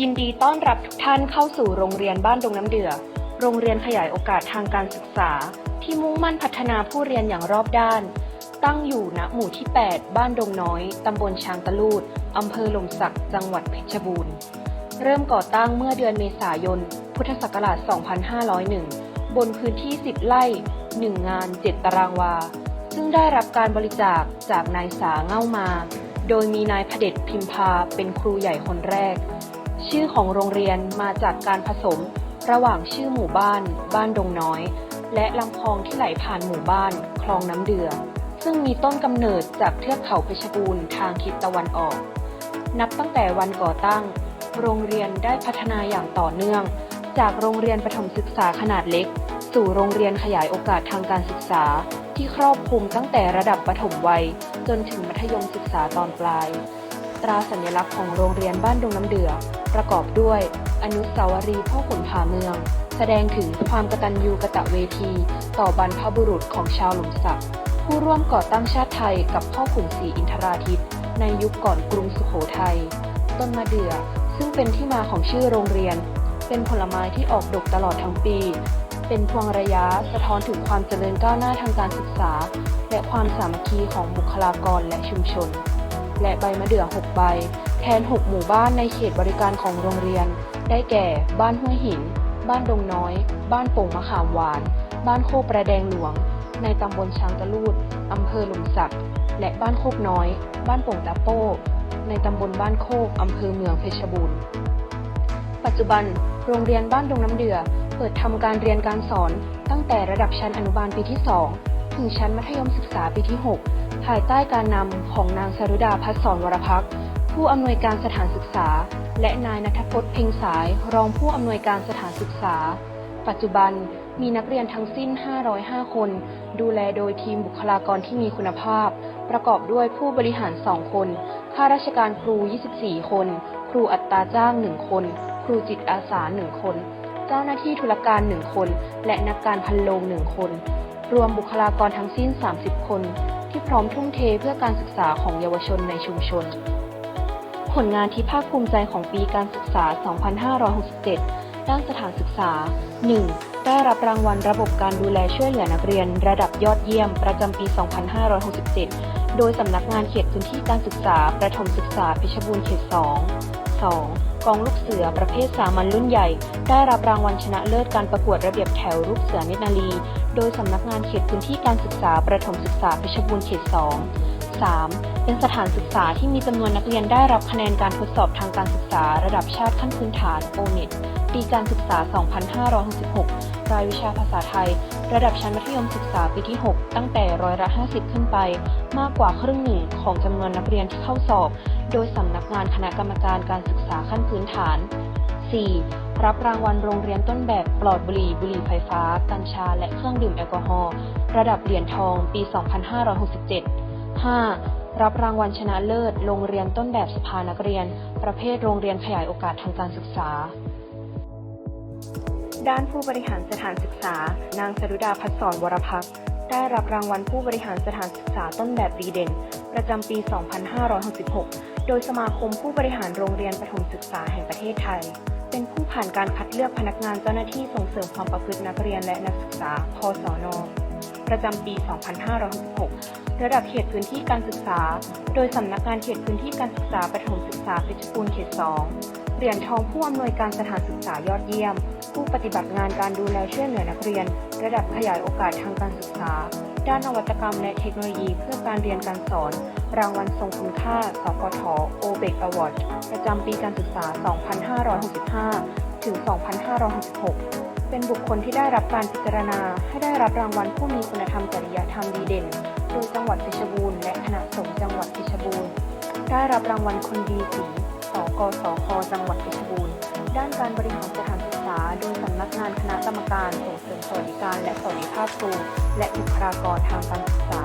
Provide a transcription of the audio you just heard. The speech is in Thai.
ยินดีต้อนรับทุกท่านเข้าสู่โรงเรียนบ้านดงน้ำเดือ โรงเรียนขยายโอกาสทางการศึกษา ที่มุ่งมั่นพัฒนาผู้เรียนอย่างรอบด้าน ตั้งอยู่ณหมู่ที่ 8 บ้านดงน้อย ตำบลช้างตะลูดอำเภอหลมสัก จังหวัดเพชรบูรณ์ เริ่มก่อตั้งเมื่อเดือนเมษายน พุทธศักราช 2501 บนพื้นที่ 10 ไร่ 1 งาน 7 ตารางวา ซึ่งได้รับการบริจาคจากนายสาเง่ามา โดยมีนายพเด็จพิมพาเป็นครูใหญ่คนแรก ชื่อของโรงเรียนมาจากการผสม ระหว่างชื่อหมู่บ้าน บ้านดงน้อย และลำคลองที่ไหลผ่านหมู่บ้าน คลองน้ำเดือ ซึ่งมีต้นกำเนิดจากเทือกเขาเพชรบูรณ์ทางทิศตะวันออก นับตั้งแต่วันก่อตั้ง โรงเรียนได้พัฒนาอย่างต่อเนื่อง จากโรงเรียนประถมศึกษาขนาดเล็ก สู่โรงเรียนขยายโอกาสทางการศึกษาที่ครอบคลุมตั้งแต่ระดับประถมวัย จนถึงมัธยมศึกษาตอนปลาย ตราสัญลักษณ์ของโรงเรียนบ้านดงน้ำเดือ ประกอบด้วย อนุสาวรีย์พ่อขุนผาเมือง แสดงถึงความกตัญญูกตะเวที ต่อบรรพบุรุษของชาวหลุมสัก ผู้ร่วมก่อตั้งชาติไทยกับพ่อขุนศรีอินทราทิต ในยุคก่อนกรุงสุโขทัย ต้นมะเดื่อ ซึ่งเป็นที่มาของชื่อโรงเรียน เป็นผลไม้ที่ออกดกตลอดทั้งปี เป็นพวงระยะสะท้อนถึงความเจริญก้าวหน้าทางการศึกษา และความสามัคคีของบุคลากรและชุมชน และใบมะเดื่อ 6 ใบ แทน 6 หมู่บ้านในเขตบริการของโรงเรียน ได้แก่ บ้านห้วยหิน บ้านดงน้อย บ้านโป่งมะขามหวาน บ้านโคกประแดงหลวง ในตำบลช้างตะลูดอำเภอหลุมสักและบ้านโคกน้อย บ้านโป่งตะโป้ ในตำบลบ้านโคกอำเภอเมืองเพชรบูรณ์ ปัจจุบัน โรงเรียนบ้านดงน้ำเดือ เปิดทำการเรียนการสอนตั้งแต่ระดับชั้นอนุบาลปีที่ 2 ถึงชั้นมัธยมศึกษาปีที่ 6 ภายใต้การนำของนางสรุดาพัฒสอนวรพักผู้อำนวยการสถานศึกษา และนายนัทพจน์เพ็งสาย รองผู้อำนวยการสถานศึกษา ปัจจุบันมีนักเรียนทั้งสิ้น 505 คน ดูแลโดยทีมบุคลากรที่มีคุณภาพ ประกอบด้วยผู้บริหาร 2 คน ข้าราชการครู 24 คน ครูอัตราจ้าง 1 คน ครูจิตอาสา 1 คน เจ้าหน้าที่ธุรการ 1 คน และนักการพันโลง 1 คน รวมบุคลากรทั้งสิ้น 30 คน ที่พร้อมทุ่มเทเพื่อการศึกษาของเยาวชนในชุมชน ผลงานที่ภาคภูมิใจของปีการศึกษา 2567 ด้านสถานศึกษา 1. ได้รับรางวัลระบบการดูแลช่วยเหลือนักเรียน ระดับยอดเยี่ยม ประจำปี 2567 โดยสำนักงานเขตพื้นที่การศึกษา ประถมศึกษาเพชรบูรณ์เขต 2 2. กองลูกเสือประเภทสามัญรุ่นใหญ่ ได้รับรางวัลชนะเลิศการประกวดระเบียบแถวลูกเสือเนตรนารีโดยสำนักงานเขตพื้นที่การศึกษาประถมศึกษาเพชรบูรณ์เขต 2 3. เป็นสถานศึกษาที่มีจำนวนนักเรียนได้รับคะแนนการทดสอบทางการศึกษาระดับชาติขั้นพื้นฐาน o n e t ปีการศึกษา 2566 รายวิชาภาษาไทย ระดับชั้นมัธยมศึกษาปีที่ 6 ตั้งแต่ร้อยละ 50 ขึ้นไป มากกว่าครึ่งหนึ่งของจำนวนนักเรียนที่เข้าสอบ โดยสำนักงานคณะกรรมการการศึกษาขั้นพื้นฐาน 4. รับรางวัลโรงเรียนต้นแบบปลอดบุหรี่บุหรี่ไฟฟ้า กัญชา และเครื่องดื่มแอลกอฮอล์ระดับเหรียญทองปี 2567 5. รับรางวัลชนะเลิศ โรงเรียนต้นแบบสภานักเรียน ประเภทโรงเรียนขยายโอกาสทางการศึกษา ด้านผู้บริหารสถานศึกษา นางสรุดาพัฒสอนวรพักได้รับรางวัลผู้บริหารสถานศึกษาต้นแบบดีเด่น ประจำปี 2566 โดยสมาคมผู้บริหารโรงเรียนประถมศึกษาแห่งประเทศไทย เป็นผู้ผ่านการคัดเลือกพนักงานเจ้าหน้าที่ส่งเสริมความประพฤตินักเรียนและนักศึกษา พศน ประจำปี 2566 ระดับเขตพื้นที่การศึกษา โดยสำนักงานเขตพื้นที่การศึกษาประถมศึกษาเพชรบูรณ์เขต 2 เหรียญทองผู้อำนวยการสถานศึกษายอดเยี่ยม ผู้ปฏิบัติงานการดูแลช่วยเหลือนักเรียน ระดับขยายโอกาสทางการศึกษา ด้านนวัตกรรมและเทคโนโลยีเพื่อการเรียนการสอน รางวัลทรงคุณค่า สกทโอเบกอวอร์ดประจำปีการศึกษา 2565 ถึง 2566 เป็นบุคคลที่ได้รับการพิจารณา ให้ได้รับรางวัลผู้มีคุณธรรมจริยธรรมดีเด่น โดยจังหวัดเพชรบูรณ์และคณะสงฆ์จังหวัดเพชรบูรณ์ ได้รับรางวัลคนดีสีสกสคจังหวัดเพชรบูรณ์ ด้านการบริหารสถานศึกษา โดยสำนักงานคณะกรรมการส่งเสริมสวัสดิการ และสวัสดิภาพครูและบุคลากรทางการศึกษา